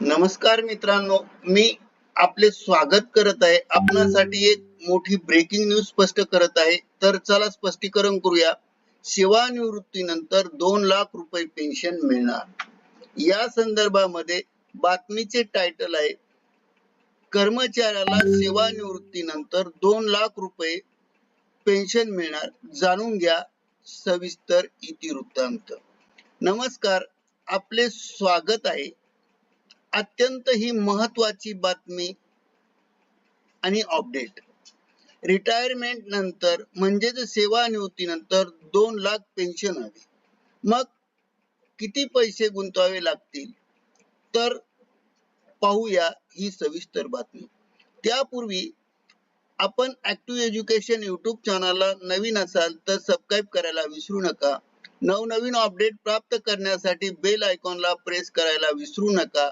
नमस्कार मित्रांनो मी आपले स्वागत करत आहे. आपणासाठी एक मोठी ब्रेकिंग न्यूज स्पष्ट करत आहे. तर चला स्पष्टीकरण करूया. सेवानिवृत्तीनंतर दोन लाख रुपये पेन्शन मिळणार. या संदर्भामध्ये बातमीचे टायटल आहे कर्मचाऱ्याला सेवानिवृत्तीनंतर दोन लाख रुपये पेन्शन मिळणार. जाणून घ्या सविस्तर इतिवृत्तांत. नमस्कार आपले स्वागत आहे. अत्यंत ही महत्वाची बातमी आणि अपडेट रिटायरमेंट नंतर म्हणजेच सेवानिवृत्तीनंतर दोन लाख पेन्शन हवी. मग किती पैसे गुंतवावे लागतील? तर पाहूया ही सविस्तर बातमी. त्यापूर्वी आपण ऍक्टिव्ह एज्युकेशन युट्यूब चॅनलला नवीन असाल तर सबस्क्राईब करायला विसरू नका. नवनवीन अपडेट प्राप्त करण्यासाठी बेल आयकॉनला प्रेस करायला विसरू नका.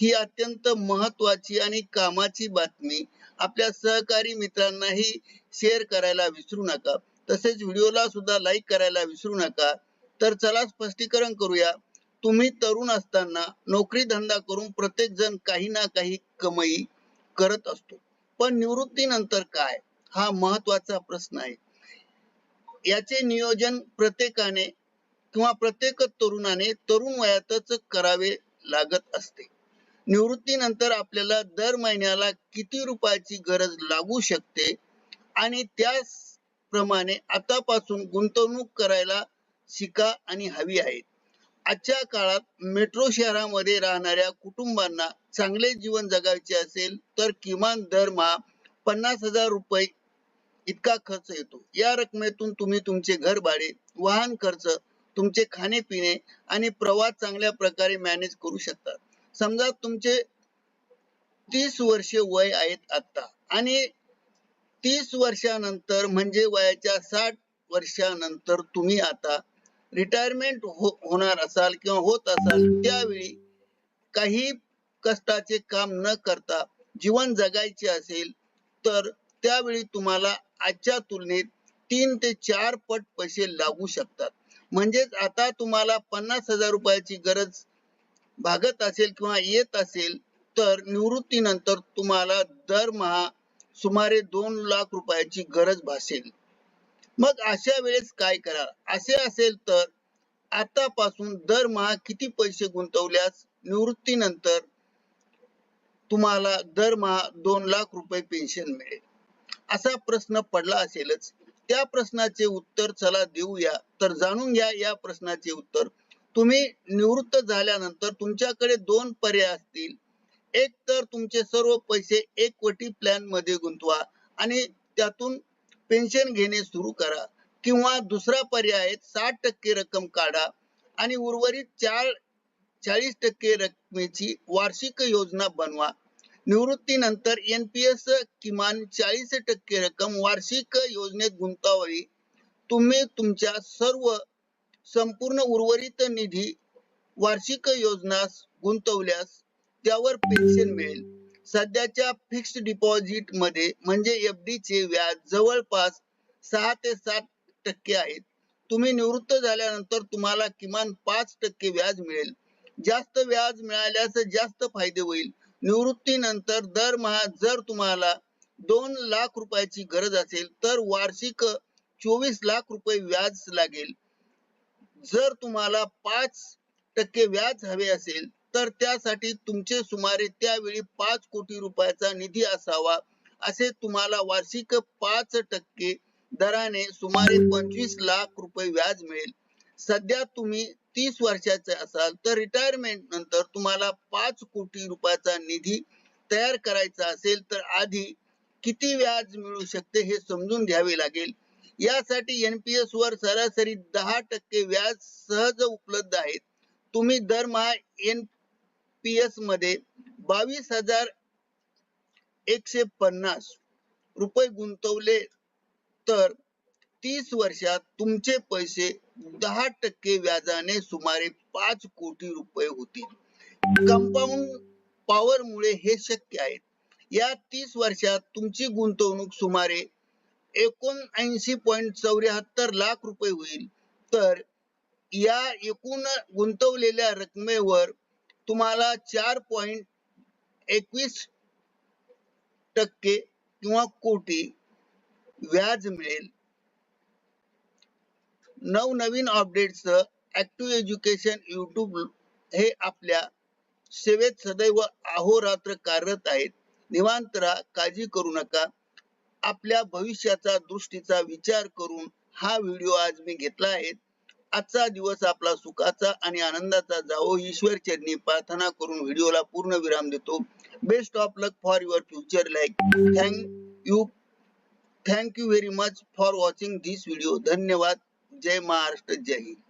ही अत्यंत महत्वाची आणि कामाची बातमी आपल्या सहकारी मित्रांनाही शेअर करायला विसरू नका. तसेच व्हिडिओला सुद्धा लाईक करायला विसरू नका. तर चला स्पष्टीकरण करूया. तुम्ही तरुण असताना नोकरी धंदा करून प्रत्येक जण काही ना काही कमाई करत असतो. पण निवृत्तीनंतर काय? हा महत्त्वाचा प्रश्न आहे. याचे नियोजन प्रत्येकाने किंवा प्रत्येक तरुणाने तरुण वयातच करावे लागत असते. निवृत्तीनंतर आपल्याला दर महिन्याला किती रुपयाची गरज लागू शकते? आणि त्याप्रमाणे आतापासून गुंतवणूक करायला शिका आणि हवी आहे. आजच्या काळात मेट्रो शहरामध्ये राहणाऱ्या कुटुंबांना चांगले जीवन जगायचे असेल तर किमान दरमहा पन्नास हजार रुपये इतका खर्च येतो. या रकमेतून तुम्ही तुमचे घर भाडे वाहन खर्च तुमचे खाणे पिणे आणि प्रवास चांगल्या प्रकारे मॅनेज करू शकतात समजा तुमचे तीस वर्ष वय आहेत आता आणि तीस वर्षानंतर म्हणजे वयाच्या साठ वर्षानंतर तुम्ही आता रिटायरमेंट हो होणार असाल किंवा होत असाल त्यावेळी काही कष्टाचे काम न करता जीवन जगायचे असेल तर त्यावेळी तुम्हाला आजच्या तुलनेत तीन ते चार पट पैसे लागू शकतात. म्हणजेच आता तुम्हाला पन्नास हजार रुपयाची गरज भागत असेल किंवा येत असेल तर निवृत्तीनंतर तुम्हाला दरमहा सुमारे दोन लाख रुपयाची गरज भासेल. मग अशा वेळेस काय करा? असे असेल तर आतापासून दरमहा किती पैसे गुंतवल्यास निवृत्तीनंतर तुम्हाला दरमहा दोन लाख रुपये पेन्शन मिळेल? असा प्रश्न पडला असेलच. त्या प्रश्नाचे उत्तर चला देऊया. तर जाणून घ्या या प्रश्नाचे उत्तर. तुम्ही निवृत्त झाल्यानंतर तुमच्याकडे दोन पर्याय असतील. एक तर तुमचे सर्व पैसे एकवटी प्लॅनमध्ये गुंतवा आणि त्यातून पेन्शन घेणे सुरू करा. किंवा दुसरा पर्याय साठ टक्के रक्कम काढा आणि उर्वरित चार चाळीस टक्के रकमेची वार्षिक योजना बनवा. निवृत्तीनंतर एनपीएस किमान चाळीस टक्के रक्कम वार्षिक योजनेत गुंतवावी. तुम्ही तुमच्या सर्व संपूर्ण उर्वरित निधी वार्षिक योजनास गुंतवल्यास त्यावर पेन्शन मिळेल. सध्याच्या फिक्स्ड डिपॉझिटमध्ये म्हणजे एफ चे व्याज जवळपास सहा ते सात टक्के आहेत. तुम्ही निवृत्त झाल्यानंतर तुम्हाला किमान पाच टक्के व्याज मिळेल. जास्त व्याज मिळाल्यास जास्त फायदे होईल. निवृत्तीनंतर दरमहा जर तुम्हाला दोन लाख रुपयाची गरज असेल तर वार्षिक चोवीस लाख रुपये व्याज लागेल. जर तुम्हाला पाच टक्के व्याज हवे असेल तर त्यासाठी तुमचे सुमारे त्यावेळी पाच कोटी रुपयाचा निधी असावा असे तुम्हाला वार्षिक पाच टक्के दराने सुमारे पंचवीस लाख रुपये व्याज मिळेल. सध्या तुम्ही तीस वर्षाचे असाल तर रिटायरमेंट नंतर तुम्हाला पाच कोटी रुपयाचा निधी तयार करायचा असेल तर आधी किती व्याज मिळू शकते हे समजून घ्यावे लागेल. यासाठी एनपीएस वर सरासरी दहा टक्के व्याज सहज उपलब्ध आहेत. तुम्ही दरमहा एनपीएसमध्ये बावीस हजार एकशे पन्नास रुपये गुंतवले तर तीस वर्षात तुमचे पैसे दहा टक्के व्याजाने सुमारे पाच कोटी रुपये होतील. कंपाऊंड पॉवर मुळे हे शक्य आहे. या तीस वर्षात तुमची गुंतवणूक सुमारे एकोणऐंशी पॉईंट चौऱ्याहत्तर लाख रुपये होईल. तर या एकूण गुंतवलेल्या रकमेवर तुम्हाला चार पॉईंट एकवीस टक्के किंवा कोटी व्याज मिळेल. नवनवीन अपडेट्स ऍक्टिव्ह एज्युकेशन युट्यूब हे आपल्या सेवेत सदैव अहोरात्र कार्यरत आहेत. निवांतरा काळजी करू नका. आपल्या भविष्याचा दृष्टीचा विचार करून हा व्हिडिओ आज मी घेतला आहे. आजचा दिवस आपला सुखाचा आणि आनंदाचा जावो ईश्वर चरणी प्रार्थना करून व्हिडिओला पूर्ण विराम देतो. Best of luck for your future like thank you thank you very much for watching this video धन्यवाद. जय महाराष्ट्र. जय हिंद.